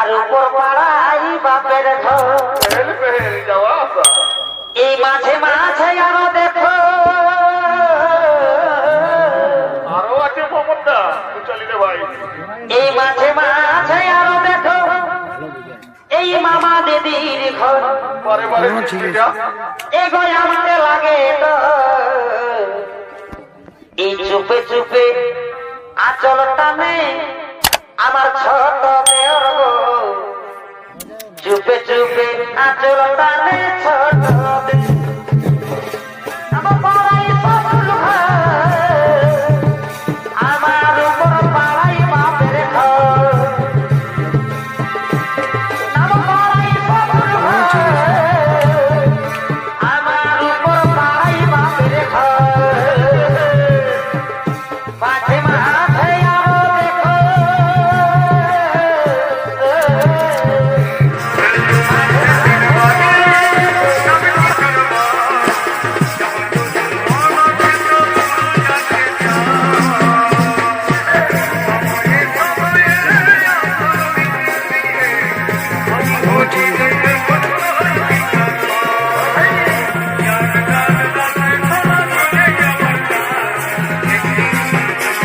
আর উপর পাড়াই বাপের এই মাঝে মাঝে আরও দেখো। আরও আছে ভাই। এই মাঝে মাঝে আরও দেখো। এই মামা দিদির ঘর। চিঠিটা এগোয় আমাকে লাগে এই চুপে চুপে আচল টানে আমার গো চুপে চুপে আচল টানে ছোট